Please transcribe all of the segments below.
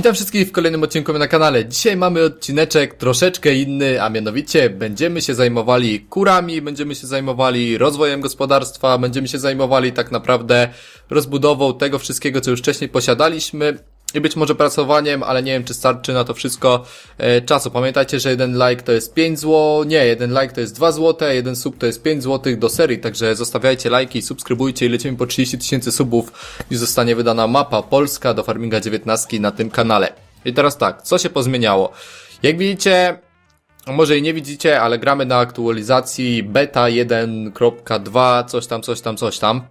Witam wszystkich w kolejnym odcinku na kanale. Dzisiaj mamy odcineczek troszeczkę inny, a mianowicie będziemy się zajmowali kurami, będziemy się zajmowali rozwojem gospodarstwa, będziemy się zajmowali tak naprawdę rozbudową tego wszystkiego, co już wcześniej posiadaliśmy i być może pracowaniem, ale nie wiem, czy starczy na to wszystko e, czasu. Pamiętajcie, że jeden like to jest 5 zł, nie, jeden like to jest 2 zł, jeden sub to jest 5 zł do serii, także zostawiajcie lajki, subskrybujcie i lecimy po 30 tysięcy subów i zostanie wydana mapa Polska do Farminga 19 na tym kanale. I teraz tak, co się pozmieniało? Jak widzicie, może i nie widzicie, ale gramy na aktualizacji beta 1.2, coś tam, coś tam, coś tam.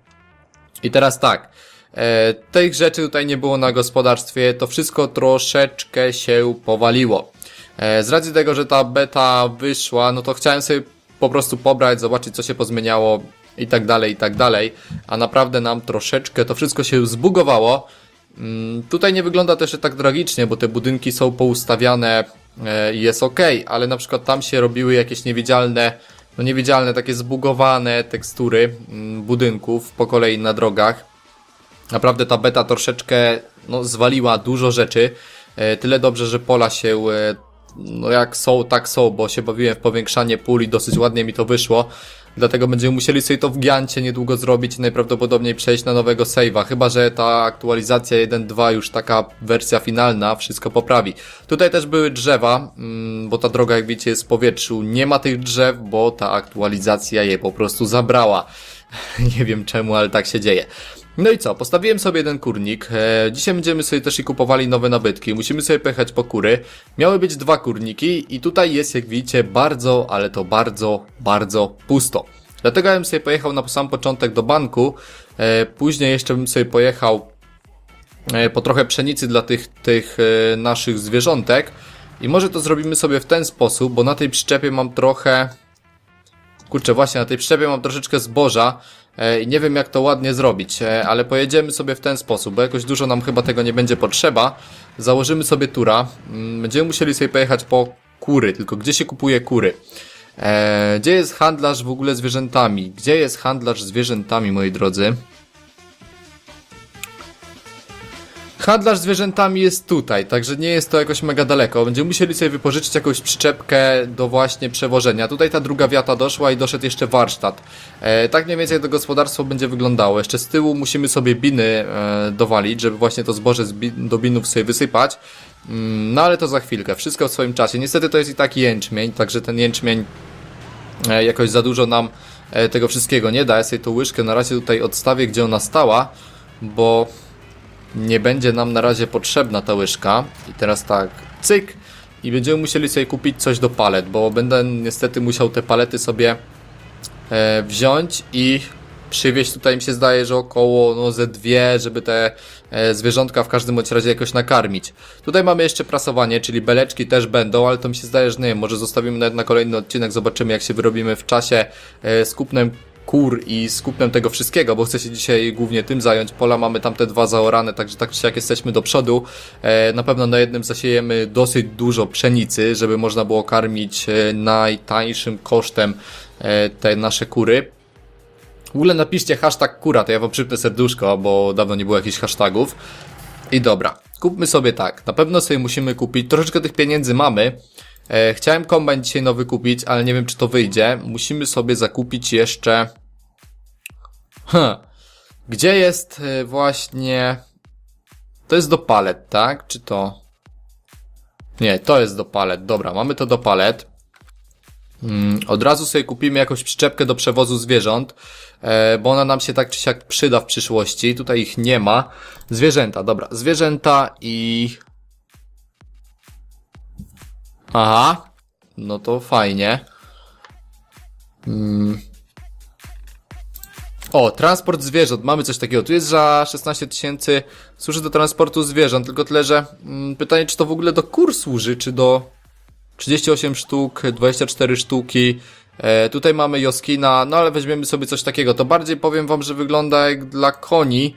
I teraz tak, e, tych rzeczy tutaj nie było na gospodarstwie, to wszystko troszeczkę się powaliło. E, z racji tego, że ta beta wyszła, no to chciałem sobie po prostu pobrać, zobaczyć co się pozmieniało i tak dalej, i tak dalej, a naprawdę nam troszeczkę to wszystko się zbugowało. Mm, Tutaj nie wygląda też tak tragicznie, bo te budynki są poustawiane e, i jest ok, ale na przykład tam się robiły jakieś niewidzialne, no niewidzialne, takie zbugowane tekstury mm, budynków po kolei na drogach. Naprawdę ta beta troszeczkę no, zwaliła dużo rzeczy. E, tyle dobrze, że pola się e, no jak są, tak są, bo się bawiłem w powiększanie pól i dosyć ładnie mi to wyszło. Dlatego będziemy musieli sobie to w Giancie niedługo zrobić i najprawdopodobniej przejść na nowego save'a. Chyba, że ta aktualizacja 1.2 już taka wersja finalna wszystko poprawi. Tutaj też były drzewa, mm, bo ta droga jak widzicie jest w powietrzu. Nie ma tych drzew, bo ta aktualizacja je po prostu zabrała. Nie wiem czemu, ale tak się dzieje. No i co? Postawiłem sobie jeden kurnik. E, dzisiaj będziemy sobie też i kupowali nowe nabytki. Musimy sobie pojechać po kury. Miały być dwa kurniki i tutaj jest, jak widzicie, bardzo, ale to bardzo, bardzo pusto. Dlatego ja bym sobie pojechał na sam początek do banku. E, później jeszcze bym sobie pojechał e, po trochę pszenicy dla tych, tych e, naszych zwierzątek. I może to zrobimy sobie w ten sposób, bo na tej przyczepie mam trochę... Kurczę, właśnie na tej przyczepie mam troszeczkę zboża nie wiem jak to ładnie zrobić, e, ale pojedziemy sobie w ten sposób, bo jakoś dużo nam chyba tego nie będzie potrzeba. Założymy sobie tura, mm, będziemy musieli sobie pojechać po kury, tylko gdzie się kupuje kury? E, gdzie jest handlarz w ogóle zwierzętami? Gdzie jest handlarz zwierzętami, moi drodzy? Handlarz zwierzętami jest tutaj, także nie jest to jakoś mega daleko. Będziemy musieli sobie wypożyczyć jakąś przyczepkę do właśnie przewożenia. Tutaj ta druga wiata doszła i doszedł jeszcze warsztat. E, tak mniej więcej to gospodarstwo będzie wyglądało. Jeszcze z tyłu musimy sobie biny e, dowalić, żeby właśnie to zboże do binów sobie wysypać. Mm, no ale to za chwilkę, wszystko w swoim czasie. Niestety to jest i taki jęczmień, także ten jęczmień e, jakoś za dużo nam e, tego wszystkiego nie da. Ja sobie tą łyżkę na razie tutaj odstawię, gdzie ona stała, bo nie będzie nam na razie potrzebna ta łyżka. I teraz tak, cyk. I będziemy musieli sobie kupić coś do palet, bo będę niestety musiał te palety sobie e, wziąć i przywieźć tutaj mi się zdaje, że około no, ze dwie, żeby te e, zwierzątka w każdym bądź razie jakoś nakarmić. Tutaj mamy jeszcze prasowanie, czyli beleczki też będą, ale to mi się zdaje, że nie wiem, może zostawimy nawet na kolejny odcinek, zobaczymy jak się wyrobimy w czasie e, z kupnem kur i z tego wszystkiego, bo chcę się dzisiaj głównie tym zająć. Pola mamy tam te dwa zaorane, także tak czy jak jesteśmy do przodu. E, na pewno na jednym zasiejemy dosyć dużo pszenicy, żeby można było karmić e, najtańszym kosztem e, te nasze kury. W ogóle napiszcie hashtag kura, to ja wam przypnę serduszko, bo dawno nie było jakichś hashtagów. I dobra, kupmy sobie tak. Na pewno sobie musimy kupić, troszeczkę tych pieniędzy mamy. E, chciałem kombajn dzisiaj nowy kupić, ale nie wiem czy to wyjdzie. Musimy sobie zakupić jeszcze... Hm. Gdzie jest e, właśnie... To jest do palet, tak? Czy to... Nie, to jest do palet. Dobra, mamy to do palet. Mm, Od razu sobie kupimy jakąś przyczepkę do przewozu zwierząt, e, bo ona nam się tak czy siak przyda w przyszłości. Tutaj ich nie ma. Zwierzęta, dobra. Zwierzęta i... Aha. No to fajnie. Mm. O, transport zwierząt. Mamy coś takiego. Tu jest za 16 tysięcy. Służy do transportu zwierząt. Tylko tyle, że mm, pytanie, czy to w ogóle do kur służy, czy do 38 sztuk, 24 sztuki. E, tutaj mamy Joskina, no ale weźmiemy sobie coś takiego. To bardziej powiem wam, że wygląda jak dla koni.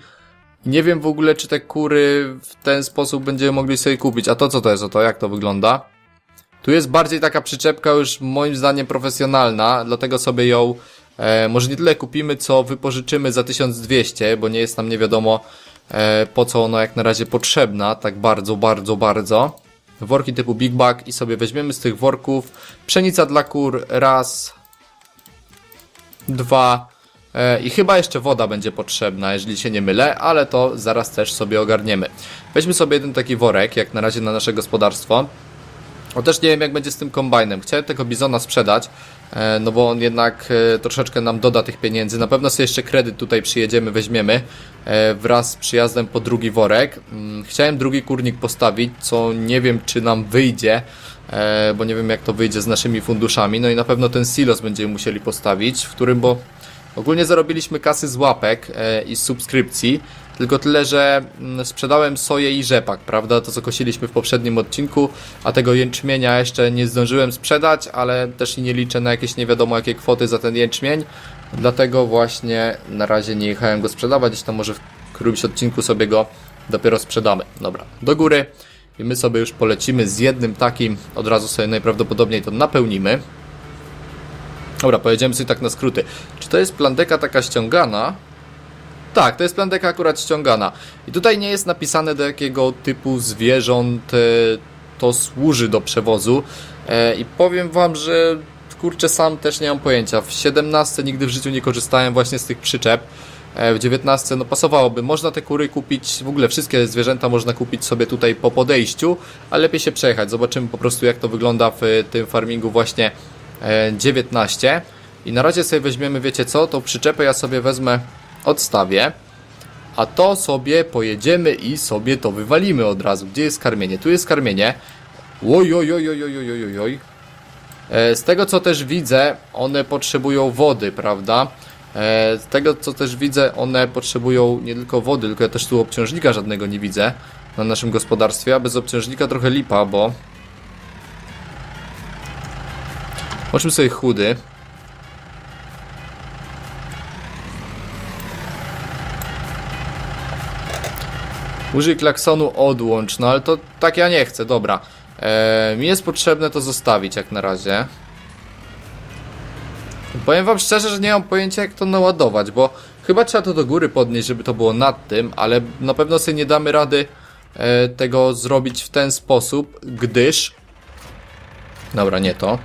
Nie wiem w ogóle, czy te kury w ten sposób będziemy mogli sobie kupić. A to co to jest? O to jak to wygląda? Tu jest bardziej taka przyczepka już moim zdaniem profesjonalna, dlatego sobie ją e, może nie tyle kupimy, co wypożyczymy za 1200, bo nie jest nam nie wiadomo e, po co ona jak na razie potrzebna, tak bardzo, bardzo, bardzo. Worki typu Big Bag i sobie weźmiemy z tych worków pszenica dla kur raz, dwa e, i chyba jeszcze woda będzie potrzebna, jeżeli się nie mylę, ale to zaraz też sobie ogarniemy. Weźmy sobie jeden taki worek, jak na razie na nasze gospodarstwo. O też nie wiem jak będzie z tym kombajnem. Chciałem tego bizona sprzedać, e, no bo on jednak e, troszeczkę nam doda tych pieniędzy. Na pewno sobie jeszcze kredyt tutaj przyjedziemy, weźmiemy e, wraz z przyjazdem po drugi worek. Mm, Chciałem drugi kurnik postawić, co nie wiem czy nam wyjdzie, bo nie wiem jak to wyjdzie z naszymi funduszami. No i na pewno ten silos będziemy musieli postawić, w którym, bo ogólnie zarobiliśmy kasy z łapek i subskrypcji. Tylko tyle, że mm, sprzedałem soję i rzepak, prawda? To co kosiliśmy w poprzednim odcinku, a tego jęczmienia jeszcze nie zdążyłem sprzedać, ale też nie liczę na jakieś nie wiadomo jakie kwoty za ten jęczmień. Dlatego właśnie na razie nie jechałem go sprzedawać, gdzieś tam może w którymś odcinku sobie go dopiero sprzedamy. Dobra, do góry i my sobie już polecimy z jednym takim, od razu sobie najprawdopodobniej to napełnimy. Dobra, pojedziemy sobie tak na skróty. Czy to jest plandeka taka ściągana? Tak, to jest plandeka akurat ściągana. I tutaj nie jest napisane do jakiego typu zwierząt e, to służy do przewozu. E, I powiem wam, że kurczę sam też nie mam pojęcia. W 17 nigdy w życiu nie korzystałem właśnie z tych przyczep. E, W 19 no pasowałoby. Można te kury kupić, w ogóle wszystkie zwierzęta można kupić sobie tutaj po podejściu, ale lepiej się przejechać. Zobaczymy po prostu jak to wygląda w tym farmingu właśnie e, 19. I na razie sobie weźmiemy, wiecie co, tą przyczepę ja sobie wezmę, odstawię. A to sobie pojedziemy i sobie to wywalimy od razu. Gdzie jest karmienie? Tu jest karmienie. Oj, oj, oj, oj, oj, oj, oj. E, Z tego co też widzę, one potrzebują wody, prawda? E, Z tego co też widzę, one potrzebują nie tylko wody, tylko ja też tu obciążnika żadnego nie widzę na naszym gospodarstwie, a bez obciążnika trochę lipa, bo... Zobaczmy sobie chudy. Użyj klaksonu odłącz, no ale to tak ja nie chcę, dobra. Eee, mi jest potrzebne to zostawić jak na razie. Powiem wam szczerze, że nie mam pojęcia jak to naładować, bo chyba trzeba to do góry podnieść, żeby to było nad tym, ale na pewno sobie nie damy rady e, tego zrobić w ten sposób, gdyż... Dobra, nie to.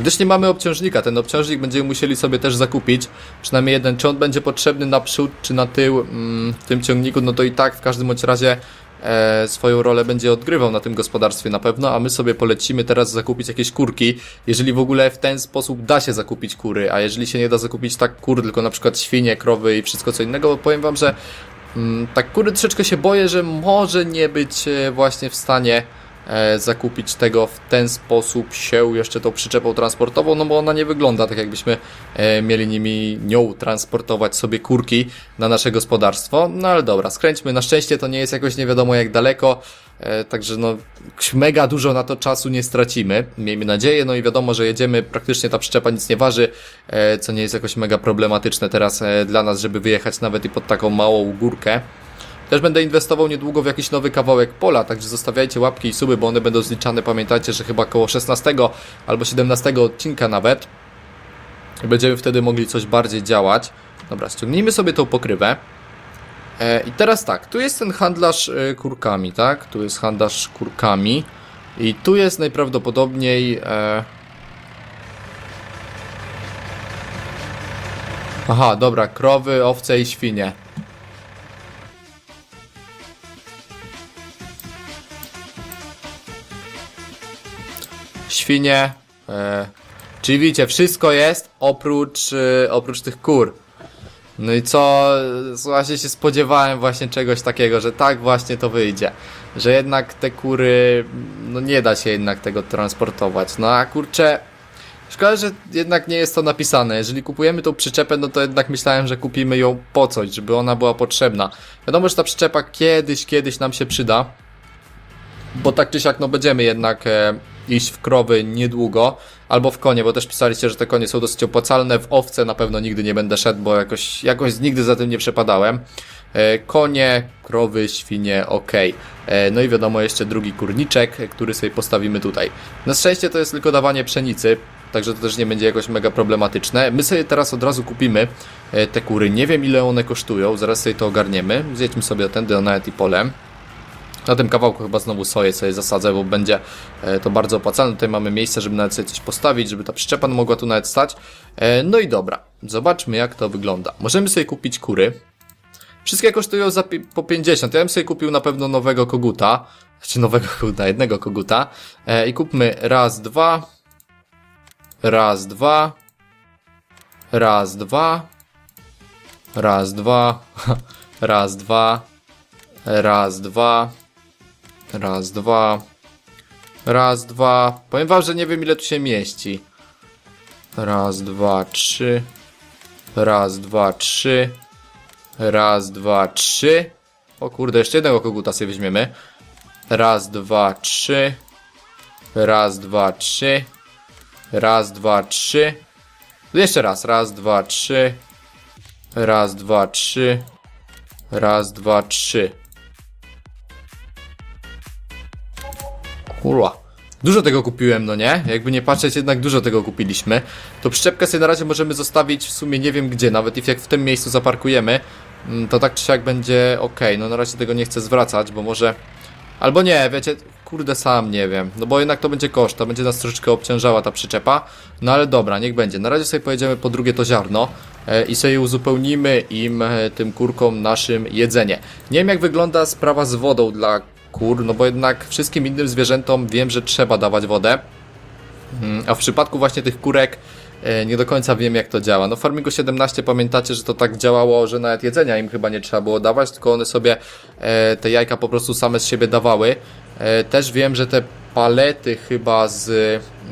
Gdyż nie mamy obciążnika, ten obciążnik będziemy musieli sobie też zakupić, przynajmniej jeden, czy on będzie potrzebny na przód, czy na tył mm, w tym ciągniku, no to i tak w każdym bądź razie e, swoją rolę będzie odgrywał na tym gospodarstwie na pewno, a my sobie polecimy teraz zakupić jakieś kurki, jeżeli w ogóle w ten sposób da się zakupić kury, a jeżeli się nie da zakupić tak kur, tylko na przykład świnie, krowy i wszystko co innego, bo powiem wam, że mm, tak kury troszeczkę się boję, że może nie być e, właśnie w stanie zakupić tego w ten sposób się jeszcze tą przyczepą transportową, no bo ona nie wygląda tak jakbyśmy e, mieli nimi nią transportować sobie kurki na nasze gospodarstwo, no ale dobra, skręćmy, na szczęście to nie jest jakoś nie wiadomo jak daleko, e, także no mega dużo na to czasu nie stracimy, miejmy nadzieję, no i wiadomo, że jedziemy, praktycznie ta przyczepa nic nie waży, e, co nie jest jakoś mega problematyczne teraz e, dla nas, żeby wyjechać nawet i pod taką małą górkę. Też będę inwestował niedługo w jakiś nowy kawałek pola, także zostawiajcie łapki i suby, bo one będą zliczane, pamiętajcie, że chyba koło 16 albo 17 odcinka nawet. Będziemy wtedy mogli coś bardziej działać. Dobra, ściągnijmy sobie tą pokrywę. E, I teraz tak, tu jest ten handlarz e, kurkami, tak? Tu jest handlarz kurkami. I tu jest najprawdopodobniej... E... Aha, dobra, krowy, owce i świnie. Świnie. E, czyli widzicie, wszystko jest oprócz, e, oprócz tych kur. No i co, właśnie się spodziewałem właśnie czegoś takiego, że tak właśnie to wyjdzie. Że jednak te kury, no nie da się jednak tego transportować. No a kurczę, szkoda, że jednak nie jest to napisane. Jeżeli kupujemy tą przyczepę, no to jednak myślałem, że kupimy ją po coś, żeby ona była potrzebna. Wiadomo, że ta przyczepa kiedyś, kiedyś nam się przyda. Bo tak czy siak, no będziemy jednak e, iść w krowy niedługo, albo w konie, bo też pisaliście, że te konie są dosyć opłacalne. W owce na pewno nigdy nie będę szedł, bo jakoś, jakoś nigdy za tym nie przepadałem. E, konie, krowy, świnie, ok. E, no i wiadomo, jeszcze drugi kurniczek, który sobie postawimy tutaj. Na szczęście to jest tylko dawanie pszenicy. także to też nie będzie jakoś mega problematyczne. My sobie teraz od razu kupimy e, te kury. Nie wiem ile one kosztują, zaraz sobie to ogarniemy. Zjedźmy sobie tędy nawet i polem. Na tym kawałku chyba znowu soję sobie zasadzę, bo będzie e, to bardzo opłacalne. Tutaj mamy miejsce, żeby nawet sobie coś postawić, żeby ta przyczepa mogła tu nawet stać. E, No i dobra, zobaczmy jak to wygląda. Możemy sobie kupić kury. Wszystkie kosztują za po 50. Ja bym sobie kupił na pewno nowego koguta. Znaczy nowego koguta, jednego koguta. E, I kupmy raz, dwa. Raz, dwa. Raz, dwa. Raz, dwa. Raz, dwa. Raz, dwa. Raz, dwa. Raz, dwa. Powiem wam, że nie wiem ile tu się mieści. Raz, dwa, trzy. Raz, dwa, trzy. Raz, dwa, trzy. O kurde, jeszcze jednego koguta sobie weźmiemy. Raz, dwa, trzy. Raz, dwa, trzy. Raz, dwa, trzy. Jeszcze raz. Raz, dwa, trzy. Raz, dwa, trzy. Raz, dwa, trzy. Kurwa. Dużo tego kupiłem, no nie? Jakby nie patrzeć, jednak dużo tego kupiliśmy. To przyczepkę sobie na razie możemy zostawić w sumie nie wiem gdzie, nawet i jak w tym miejscu zaparkujemy, mm, to tak czy siak będzie ok. No na razie tego nie chcę zwracać, bo może... Albo nie, wiecie, kurde sam nie wiem, no bo jednak to będzie koszt, to będzie nas troszeczkę obciążała ta przyczepa, no ale dobra, niech będzie. Na razie sobie pojedziemy po drugie to ziarno e, i sobie uzupełnimy im, e, tym kurkom, naszym jedzenie. Nie wiem jak wygląda sprawa z wodą dla kur, no bo jednak wszystkim innym zwierzętom wiem, że trzeba dawać wodę, Mm, a w przypadku właśnie tych kurek e, nie do końca wiem jak to działa. No w Farmingu 17 pamiętacie, że to tak działało, że nawet jedzenia im chyba nie trzeba było dawać, tylko one sobie e, te jajka po prostu same z siebie dawały. E, też wiem, że te palety chyba z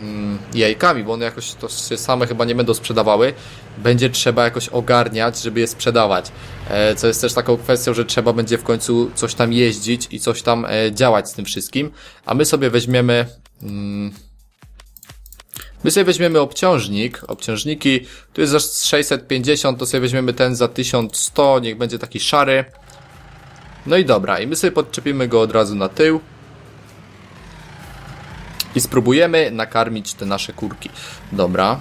mm, jajkami, bo one jakoś to się same chyba nie będą sprzedawały, będzie trzeba jakoś ogarniać, żeby je sprzedawać. E, co jest też taką kwestią, że trzeba będzie w końcu coś tam jeździć i coś tam e, działać z tym wszystkim. A my sobie weźmiemy... Mm, My sobie weźmiemy obciążnik, obciążniki, tu jest za 650, to sobie weźmiemy ten za 1100, niech będzie taki szary. No i dobra, i my sobie podczepimy go od razu na tył. I spróbujemy nakarmić te nasze kurki. Dobra.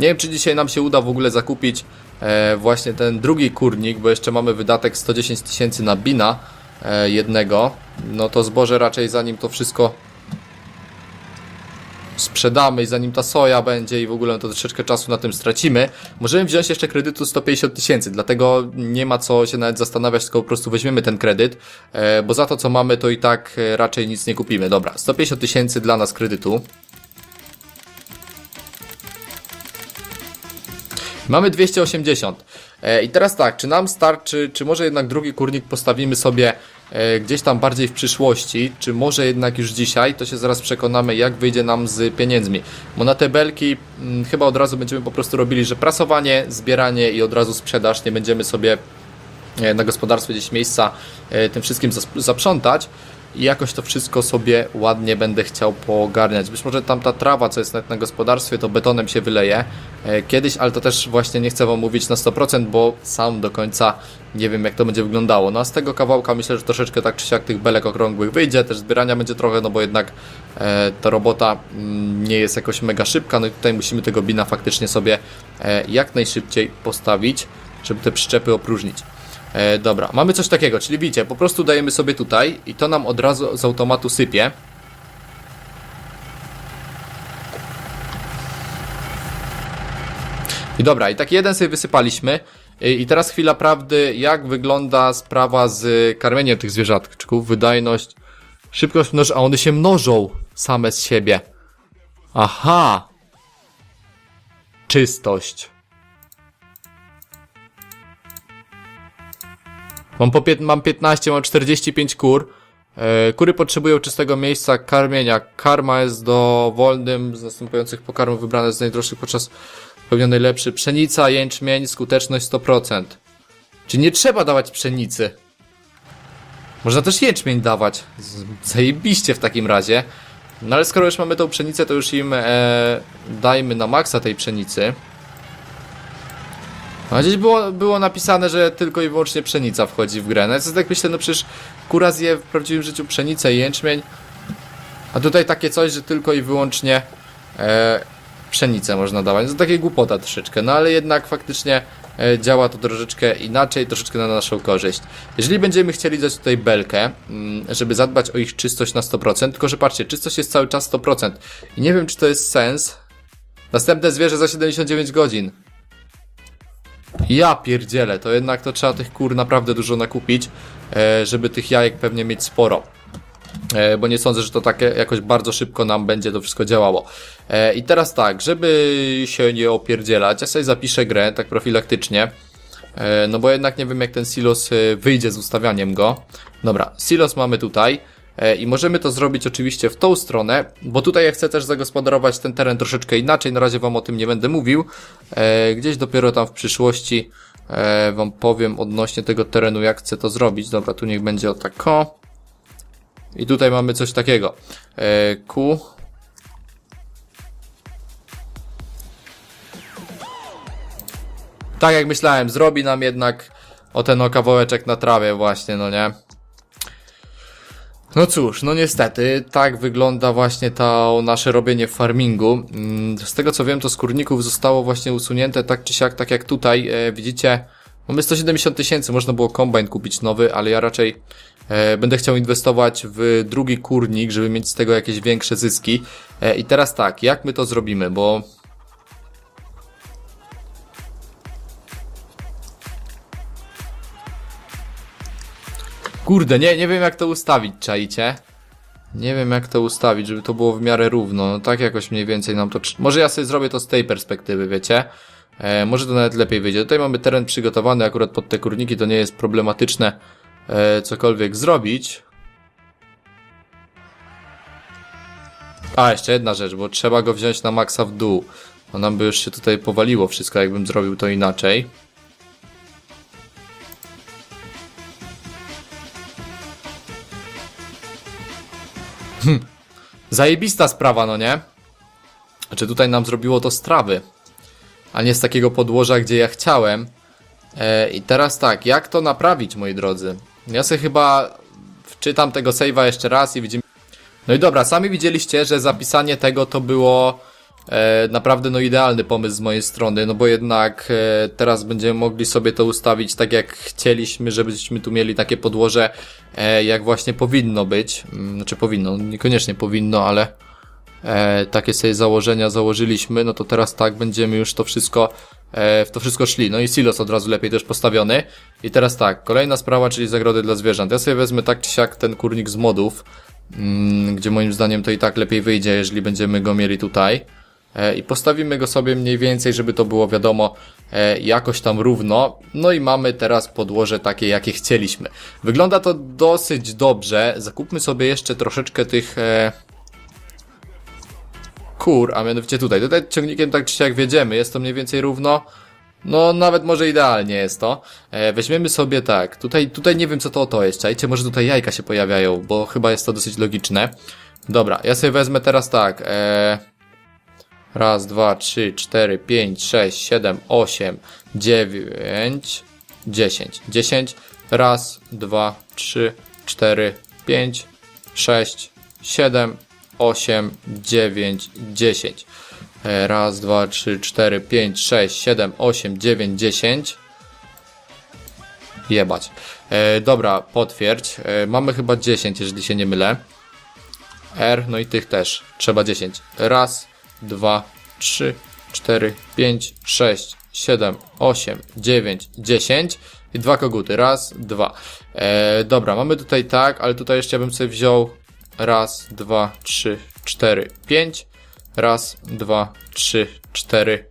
Nie wiem, czy dzisiaj nam się uda w ogóle zakupić e, właśnie ten drugi kurnik, bo jeszcze mamy wydatek 110 tysięcy na bina e, jednego. No to zboże raczej zanim to wszystko sprzedamy i zanim ta soja będzie i w ogóle to troszeczkę czasu na tym stracimy, możemy wziąć jeszcze kredytu 150 tysięcy, dlatego nie ma co się nawet zastanawiać, tylko po prostu weźmiemy ten kredyt, e, bo za to co mamy to i tak e, raczej nic nie kupimy. Dobra, 150 tysięcy dla nas kredytu. Mamy 280. E, I teraz tak, czy nam starczy, czy może jednak drugi kurnik postawimy sobie gdzieś tam bardziej w przyszłości, czy może jednak już dzisiaj, to się zaraz przekonamy, jak wyjdzie nam z pieniędzmi. Bo na te belki mm, chyba od razu będziemy po prostu robili, że prasowanie, zbieranie i od razu sprzedaż, nie będziemy sobie e, na gospodarstwie gdzieś miejsca e, tym wszystkim zaprzątać i jakoś to wszystko sobie ładnie będę chciał poogarniać. Być może tam ta trawa, co jest nawet na gospodarstwie, to betonem się wyleje e, kiedyś, ale to też właśnie nie chcę Wam mówić na 100%, bo sam do końca nie wiem jak to będzie wyglądało. No a z tego kawałka myślę, że troszeczkę tak czy siak tych belek okrągłych wyjdzie, też zbierania będzie trochę, no bo jednak e, ta robota mm, nie jest jakoś mega szybka, no i tutaj musimy tego bina faktycznie sobie e, jak najszybciej postawić, żeby te przyczepy opróżnić. E, dobra, mamy coś takiego, czyli widzicie, po prostu dajemy sobie tutaj i to nam od razu z automatu sypie. I dobra, i tak jeden sobie wysypaliśmy. I, teraz chwila prawdy, jak wygląda sprawa z karmieniem tych zwierzaczków, wydajność, szybkość mnoż, a one się mnożą same z siebie. Aha! Czystość. Mam, po mam 15, mam 45 kur. E, kury potrzebują czystego miejsca karmienia. Karma jest dowolnym z następujących pokarmów wybrane z najdroższych podczas pełnionej najlepszy. Pszenica, jęczmień, skuteczność 100%. Czy nie trzeba dawać pszenicy? Można też jęczmień dawać. Zajebiście w takim razie. No ale skoro już mamy tą pszenicę, to już im e, dajmy na maksa tej pszenicy. A gdzieś było, było napisane, że tylko i wyłącznie pszenica wchodzi w grę. No ja sobie tak myślę, no przecież kura zje w prawdziwym życiu pszenicę i jęczmień. A tutaj takie coś, że tylko i wyłącznie e, pszenicę można dawać. To takie głupota troszeczkę, no ale jednak faktycznie e, działa to troszeczkę inaczej, troszeczkę na naszą korzyść. Jeżeli będziemy chcieli dać tutaj belkę, mm, żeby zadbać o ich czystość na 100%, tylko że patrzcie, czystość jest cały czas 100% i nie wiem czy to jest sens. Następne zwierzę za 79 godzin. Ja pierdzielę, to jednak to trzeba tych kur naprawdę dużo nakupić, e, żeby tych jajek pewnie mieć sporo. E, bo nie sądzę, że to takie jakoś bardzo szybko nam będzie to wszystko działało. E, I teraz tak, żeby się nie opierdzielać, ja sobie zapiszę grę tak profilaktycznie, no bo jednak nie wiem jak ten silos wyjdzie z ustawianiem go. Dobra, silos mamy tutaj i możemy to zrobić oczywiście w tą stronę, bo tutaj ja chcę też zagospodarować ten teren troszeczkę inaczej, na razie wam o tym nie będę mówił. E, Gdzieś dopiero tam w przyszłości e, wam powiem odnośnie tego terenu, jak chcę to zrobić. Dobra, tu niech będzie o tako. I tutaj mamy coś takiego. E, Q. Tak jak myślałem, zrobi nam jednak o ten o kawałeczek na trawie właśnie, no nie? No cóż, no niestety, tak wygląda właśnie to nasze robienie w farmingu. Mm, Z tego co wiem, to z kurników zostało właśnie usunięte tak czy siak, tak jak tutaj, e, widzicie, mamy 170 tysięcy, można było kombajn kupić nowy, ale ja raczej e, będę chciał inwestować w drugi kurnik, żeby mieć z tego jakieś większe zyski. E, I teraz tak, jak my to zrobimy, bo Kurde, nie, nie wiem jak to ustawić, czaicie? Nie wiem jak to ustawić, żeby to było w miarę równo. No tak jakoś mniej więcej nam to... Może ja sobie zrobię to z tej perspektywy, wiecie? E, może to nawet lepiej wyjdzie. Tutaj mamy teren przygotowany akurat pod te kurniki, to nie jest problematyczne e, cokolwiek zrobić. A, jeszcze jedna rzecz, bo trzeba go wziąć na maksa w dół. Bo nam by już się tutaj powaliło wszystko, jakbym zrobił to inaczej. Zajebista sprawa, no nie? Znaczy tutaj nam zrobiło to z trawy, a nie z takiego podłoża, gdzie ja chciałem. E, I teraz tak, jak to naprawić, moi drodzy? Ja sobie chyba wczytam tego save'a jeszcze raz i widzimy... No i dobra, sami widzieliście, że zapisanie tego to było naprawdę no idealny pomysł z mojej strony, no bo jednak e, teraz będziemy mogli sobie to ustawić tak jak chcieliśmy, żebyśmy tu mieli takie podłoże e, jak właśnie powinno być. Mm, Znaczy powinno, niekoniecznie powinno, ale e, takie sobie założenia założyliśmy, no to teraz tak będziemy już to wszystko e, w to wszystko szli. No i silos od razu lepiej też postawiony. I teraz tak, kolejna sprawa, czyli zagrody dla zwierząt. Ja sobie wezmę tak czy siak ten kurnik z modów, mm, gdzie moim zdaniem to i tak lepiej wyjdzie, jeżeli będziemy go mieli tutaj. E, I postawimy go sobie mniej więcej, żeby to było wiadomo e, jakoś tam równo. No i mamy teraz podłoże takie, jakie chcieliśmy. Wygląda to dosyć dobrze. Zakupmy sobie jeszcze troszeczkę tych e, kur, a mianowicie tutaj. Tutaj ciągnikiem tak czy siak wiedziemy, jest to mniej więcej równo. No, nawet może idealnie jest to. E, weźmiemy sobie tak, tutaj, tutaj nie wiem co to to jest, czajcie, może tutaj jajka się pojawiają, bo chyba jest to dosyć logiczne. Dobra, ja sobie wezmę teraz tak, e, raz, dwa, trzy, cztery, pięć, sześć, siedem, osiem, dziewięć, dziesięć. Dziesięć, raz, dwa, trzy, cztery, pięć, sześć, siedem, osiem, dziewięć, dziesięć. E, Raz, dwa, trzy, cztery, pięć, sześć, siedem, osiem, dziewięć, dziesięć. Jebać. E, dobra, potwierdź. E, mamy chyba 10, jeżeli się nie mylę. R, no i tych też. Trzeba 10. Raz, dwa, trzy, cztery, pięć, sześć, siedem, osiem, dziewięć, dziesięć. I dwa koguty. Raz, dwa. E, dobra, mamy tutaj tak, ale tutaj jeszcze bym sobie wziął raz, dwa, trzy, cztery, pięć. Raz, dwa, trzy, cztery.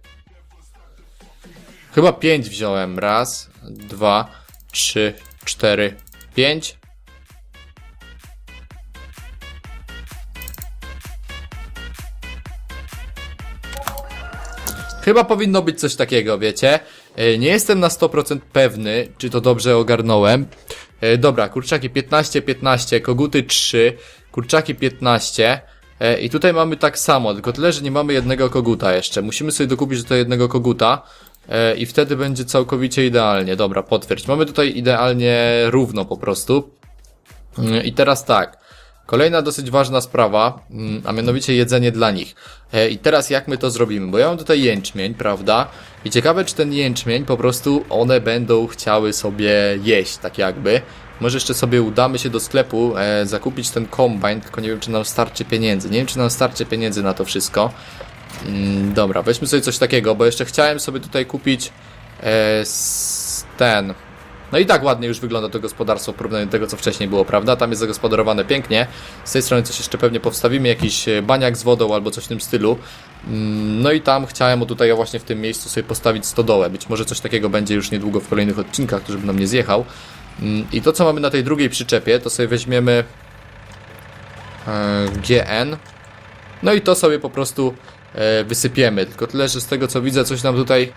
Chyba pięć wziąłem. Raz, dwa, trzy, cztery, pięć. Chyba powinno być coś takiego, wiecie? E, Nie jestem na 100% pewny, czy to dobrze ogarnąłem. E, Dobra, kurczaki 15, 15, koguty 3, kurczaki 15. E, I tutaj mamy tak samo, tylko tyle, że nie mamy jednego koguta jeszcze. Musimy sobie dokupić do jednego koguta. I wtedy będzie całkowicie idealnie. Dobra, potwierdź. Mamy tutaj idealnie równo po prostu. Mm, I teraz tak. Kolejna dosyć ważna sprawa, mm, a mianowicie jedzenie dla nich. E, I teraz jak my to zrobimy? Bo ja mam tutaj jęczmień, prawda? I ciekawe, czy ten jęczmień po prostu one będą chciały sobie jeść, tak jakby. Może jeszcze sobie udamy się do sklepu, e, zakupić ten kombajn, tylko nie wiem, czy nam starczy pieniędzy. Nie wiem, czy nam starczy pieniędzy na to wszystko. Mm, dobra, weźmy sobie coś takiego, bo jeszcze chciałem sobie tutaj kupić e, ten. No i tak ładnie już wygląda to gospodarstwo w porównaniu do tego, co wcześniej było, prawda? Tam jest zagospodarowane pięknie. Z tej strony coś jeszcze pewnie powstawimy, jakiś e, baniak z wodą albo coś w tym stylu. Mm, No i tam chciałem tutaj właśnie w tym miejscu sobie postawić stodołę. Być może coś takiego będzie już niedługo w kolejnych odcinkach, żeby nam nie zjechał. Mm, I to, co mamy na tej drugiej przyczepie, to sobie weźmiemy e, GN. No i to sobie po prostu e, wysypiemy. Tylko tyle, że z tego co widzę, coś nam tutaj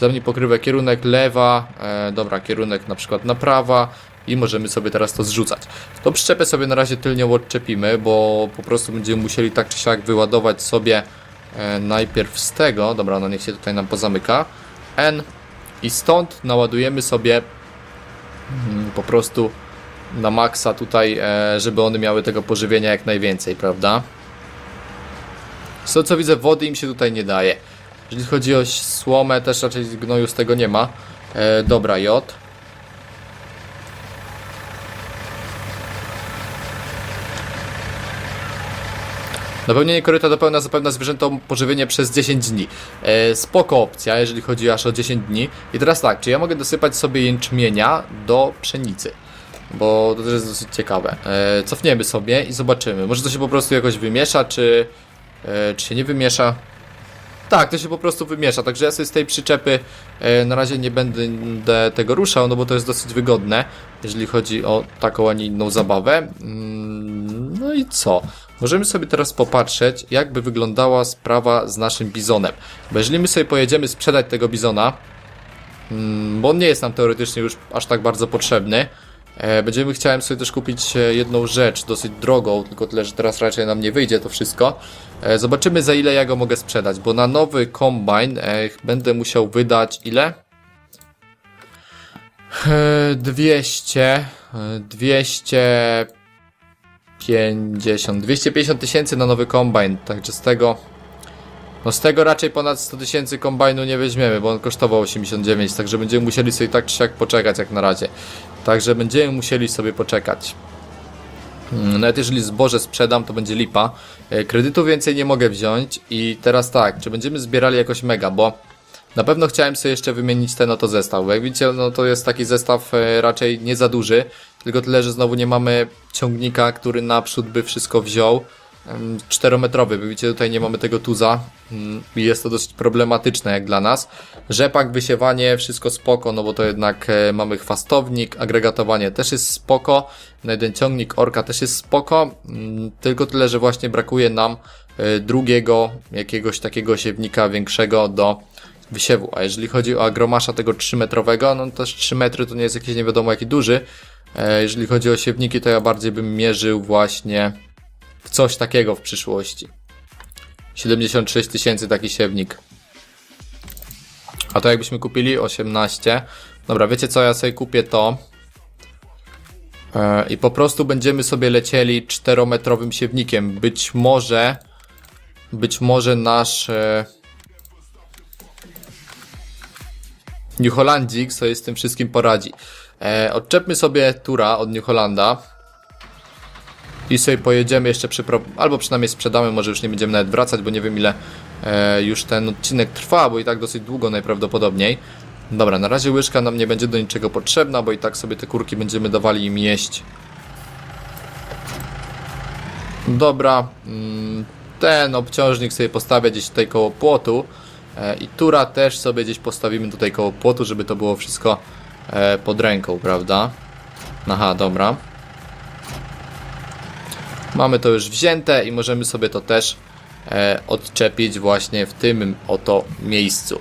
zamieni pokrywę kierunek lewa, e, dobra, kierunek na przykład na prawa i możemy sobie teraz to zrzucać. To przyczepę sobie na razie tylnie odczepimy, bo po prostu będziemy musieli tak czy siak wyładować sobie e, najpierw z tego, dobra, no niech się tutaj nam pozamyka, N i stąd naładujemy sobie mm, po prostu na maksa tutaj, e, żeby one miały tego pożywienia jak najwięcej, prawda? Tego co widzę, wody im się tutaj nie daje. Jeżeli chodzi o słomę, też raczej gnoju z tego nie ma. E, dobra, J. Napełnienie koryta do pełna zapewnia zwierzętom pożywienie przez 10 dni. E, spoko opcja, jeżeli chodzi aż o 10 dni. I teraz tak, czy ja mogę dosypać sobie jęczmienia do pszenicy? Bo to też jest dosyć ciekawe. E, cofniemy sobie i zobaczymy. Może to się po prostu jakoś wymiesza, czy, e, czy się nie wymiesza? Tak, to się po prostu wymiesza, także ja sobie z tej przyczepy e, na razie nie będę tego ruszał, no bo to jest dosyć wygodne, jeżeli chodzi o taką, a nie inną zabawę. Mm, No i co? Możemy sobie teraz popatrzeć, jakby wyglądała sprawa z naszym bizonem. Bo jeżeli my sobie pojedziemy sprzedać tego bizona, mm, bo on nie jest nam teoretycznie już aż tak bardzo potrzebny, będziemy chciałem sobie też kupić e, jedną rzecz, dosyć drogą, tylko tyle, że teraz raczej nam nie wyjdzie to wszystko. E, Zobaczymy za ile ja go mogę sprzedać, bo na nowy kombajn e, będę musiał wydać ile? E, 200, e, 250, 250 tysięcy na nowy kombajn, także z tego, no z tego raczej ponad 100 tysięcy kombajnu nie weźmiemy, bo on kosztował 89, także będziemy musieli sobie tak czy siak poczekać jak na razie. Także będziemy musieli sobie poczekać. Mm, Nawet jeżeli zboże sprzedam, to będzie lipa. E, Kredytu więcej nie mogę wziąć i teraz tak, czy będziemy zbierali jakoś mega, bo na pewno chciałem sobie jeszcze wymienić ten oto zestaw, jak widzicie, no to jest taki zestaw e, raczej nie za duży, tylko tyle, że znowu nie mamy ciągnika, który naprzód by wszystko wziął. Czterometrowy, widzicie, tutaj nie mamy tego tuza mm, i jest to dosyć problematyczne jak dla nas. Rzepak, wysiewanie, wszystko spoko, no bo to jednak e, mamy chwastownik, agregatowanie też jest spoko, na jeden ciągnik orka też jest spoko, mm, tylko tyle, że właśnie brakuje nam e, drugiego jakiegoś takiego siewnika większego do wysiewu. A jeżeli chodzi o agromasza tego 3-metrowego, no też 3 metry to nie jest jakiś nie wiadomo jaki duży. E, Jeżeli chodzi o siewniki, to ja bardziej bym mierzył właśnie coś takiego w przyszłości. 76 tysięcy taki siewnik. A to jakbyśmy kupili 18. Dobra, wiecie co, ja sobie kupię to. E, I po prostu będziemy sobie lecieli 4-metrowym siewnikiem. Być może, być może nasz e, New Hollandzik sobie z tym wszystkim poradzi. E, odczepmy sobie tura od New Hollanda i sobie pojedziemy jeszcze przypro... albo przynajmniej sprzedamy, może już nie będziemy nawet wracać, bo nie wiem ile e, już ten odcinek trwa, bo i tak dosyć długo najprawdopodobniej. Dobra, na razie łyżka nam nie będzie do niczego potrzebna, bo i tak sobie te kurki będziemy dawali im jeść. Dobra, mm, ten obciążnik sobie postawię gdzieś tutaj koło płotu e, i tura też sobie gdzieś postawimy tutaj koło płotu, żeby to było wszystko e, pod ręką, prawda? Aha, dobra. Mamy to już wzięte i możemy sobie to też e, odczepić właśnie w tym oto miejscu.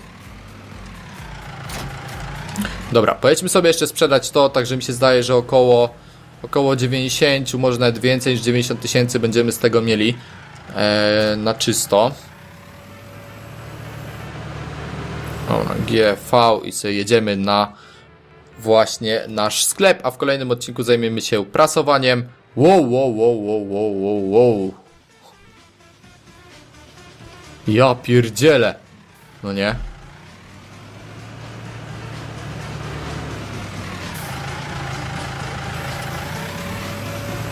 Dobra, pojedźmy sobie jeszcze sprzedać to, także mi się zdaje, że około około 90, może nawet więcej niż 90 tysięcy będziemy z tego mieli e, na czysto. GV i sobie jedziemy na właśnie nasz sklep, a w kolejnym odcinku zajmiemy się prasowaniem, Wow, wow, wow, wow, wow, wow, wow. Ja pierdzielę. No nie?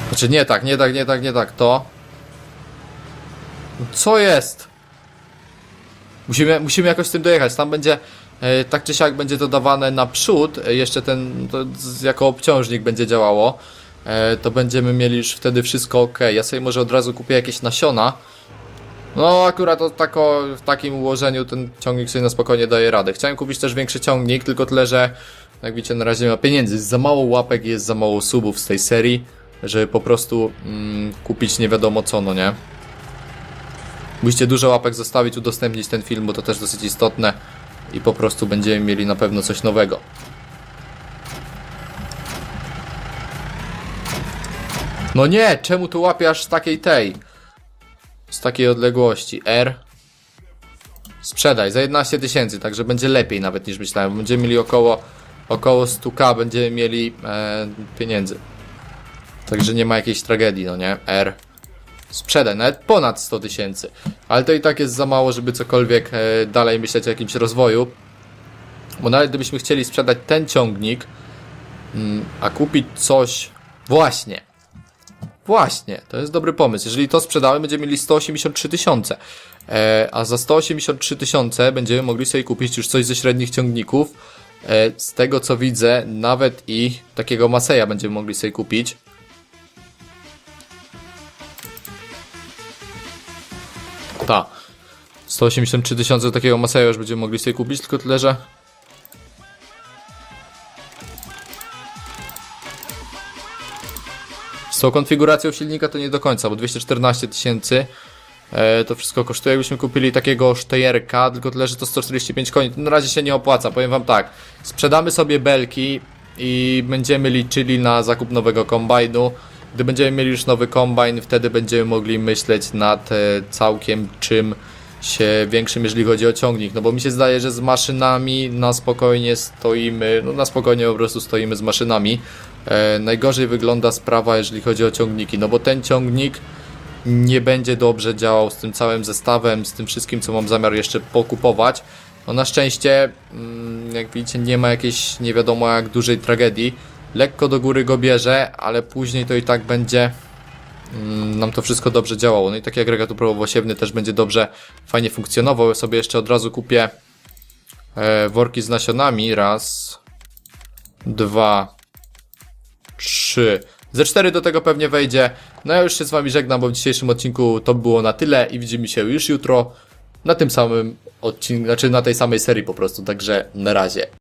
Znaczy nie tak, nie tak, nie tak, nie tak, to. Co jest? Musimy, musimy jakoś z tym dojechać. Tam będzie, e, tak czy siak będzie to dawane naprzód, e, jeszcze ten, to jako obciążnik będzie działało. E, to będziemy mieli już wtedy wszystko ok. Ja sobie może od razu kupię jakieś nasiona. No akurat tako, w takim ułożeniu ten ciągnik sobie na spokojnie daje radę. Chciałem kupić też większy ciągnik, tylko tyle, że jak widzicie na razie nie ma pieniędzy. Jest za mało łapek, jest za mało subów z tej serii, żeby po prostu mm, kupić nie wiadomo co, no nie? Musicie dużo łapek zostawić, udostępnić ten film, bo to też dosyć istotne i po prostu będziemy mieli na pewno coś nowego. No nie, czemu tu łapiasz z takiej tej? Z takiej odległości. R. Sprzedaj za 11 tysięcy, także będzie lepiej nawet niż myślałem. Będziemy mieli około, około 100k, będziemy mieli e, pieniędzy. Także nie ma jakiejś tragedii, no nie? R. Sprzedaj, nawet ponad 100 tysięcy. Ale to i tak jest za mało, żeby cokolwiek e, dalej myśleć o jakimś rozwoju. Bo nawet gdybyśmy chcieli sprzedać ten ciągnik, mm, a kupić coś... Właśnie. Właśnie, to jest dobry pomysł. Jeżeli to sprzedamy, będziemy mieli 183 tysiące. E, a za 183 tysiące będziemy mogli sobie kupić już coś ze średnich ciągników. E, z tego co widzę, nawet i takiego Maseja będziemy mogli sobie kupić. Ta. 183 tysiące takiego Maseja już będziemy mogli sobie kupić, tylko tyle, że... tą konfiguracją silnika to nie do końca, bo 214 tysięcy e, to wszystko kosztuje. Jakbyśmy kupili takiego Steyerka, tylko tyle, że to 145 koni, to na razie się nie opłaca. Powiem wam tak, sprzedamy sobie belki i będziemy liczyli na zakup nowego kombajnu. Gdy będziemy mieli już nowy kombajn, wtedy będziemy mogli myśleć nad e, całkiem czym się większym, jeżeli chodzi o ciągnik. No bo mi się zdaje, że z maszynami na spokojnie stoimy, no na spokojnie po prostu stoimy z maszynami. E, najgorzej wygląda sprawa, jeżeli chodzi o ciągniki, no bo ten ciągnik nie będzie dobrze działał z tym całym zestawem, z tym wszystkim, co mam zamiar jeszcze pokupować. No na szczęście, mm, jak widzicie, nie ma jakiejś nie wiadomo jak dużej tragedii. Lekko do góry go bierze, ale później to i tak będzie mm, nam to wszystko dobrze działało. No i taki agregat uprawowosiewny też będzie dobrze, fajnie funkcjonował. Ja sobie jeszcze od razu kupię e, worki z nasionami. Raz, dwa, trzy. Ze cztery do tego pewnie wejdzie. No ja już się z wami żegnam, bo w dzisiejszym odcinku to było na tyle i widzimy się już jutro na tym samym odcinku, znaczy na tej samej serii po prostu, także na razie.